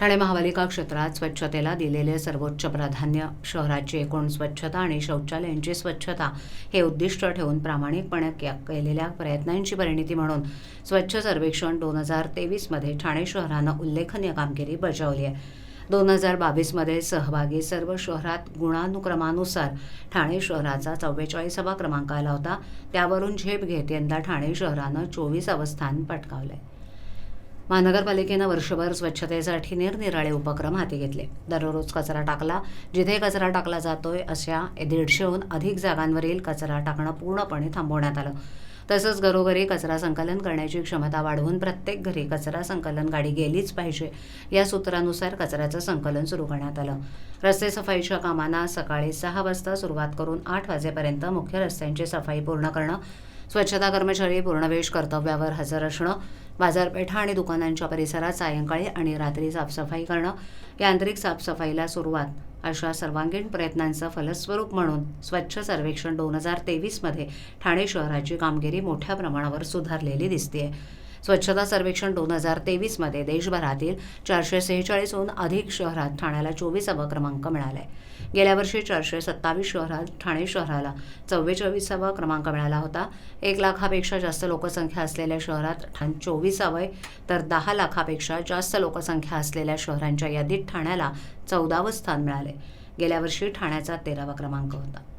ठाणे महापालिका क्षेत्रात स्वच्छतेला दिलेले सर्वोच्च प्राधान्य शहराची एकूण स्वच्छता आणि शौचालयांची स्वच्छता हे उद्दिष्ट ठेवून प्रामाणिकपणे केलेल्या प्रयत्नांची परिणिती म्हणून स्वच्छ सर्वेक्षण दोन हजार तेवीसमध्ये ठाणे शहरानं उल्लेखनीय कामगिरी बजावली आहे. दोन हजार बावीसमध्ये सहभागी सर्व शहरात गुणानुक्रमानुसार ठाणे शहराचा चव्वेचाळीसावा क्रमांक आला होता. त्यावरून झेप घेत यंदा ठाणे शहरानं चोवीसावं स्थान आहे महानगरपालिकेनं वर्षभर स्वच्छतेसाठी निरनिराळे उपक्रम हाती घेतले. दररोज कचरा टाकला जिथे कचरा टाकला जातोय अशा दीडशेहून अधिक जागांवरील कचरा टाकणं पूर्णपणे थांबवण्यात आलं. तसंच घरोघरी कचरा संकलन करण्याची क्षमता वाढवून प्रत्येक घरी कचरा संकलन गाडी गेलीच पाहिजे या सूत्रानुसार कचऱ्याचं संकलन सुरू करण्यात आलं. रस्ते सफाईच्या कामांना सकाळी सहा वाजता सुरुवात करून आठ वाजेपर्यंत मुख्य रस्त्यांची सफाई पूर्ण करणं स्वच्छता कर्मचारी पूर्णवेश कर्तव्यावर हजर असणं बाजारपेठा आणि दुकानांच्या परिसरात सायंकाळी आणि रात्री साफसफाई करणं यांत्रिक साफसफाईला सुरुवात. अशा सर्वांगीण प्रयत्नांचं फलस्वरूप म्हणून स्वच्छ सर्वेक्षण दोन हजार तेवीसमध्ये ठाणे शहराची कामगिरी मोठ्या प्रमाणावर सुधारलेली दिसते स्वच्छता सर्वेक्षण दोन हजार तेवीसमध्ये देशभरातील चारशे सेहेचाळीसहून अधिक शहरात ठाण्याला चोवीसावा क्रमांक मिळाला आहे गेल्या वर्षी चारशे सत्तावीस शहरात ठाणे शहराला चव्वेचाळीसावा क्रमांक मिळाला होता. एक लाखापेक्षा जास्त लोकसंख्या असलेल्या शहरात ठाण चोवीसावं आहे तर दहा लाखापेक्षा जास्त लोकसंख्या असलेल्या शहरांच्या यादीत ठाण्याला चौदावं स्थान मिळाले गेल्या वर्षी ठाण्याचा तेरावा क्रमांक होता.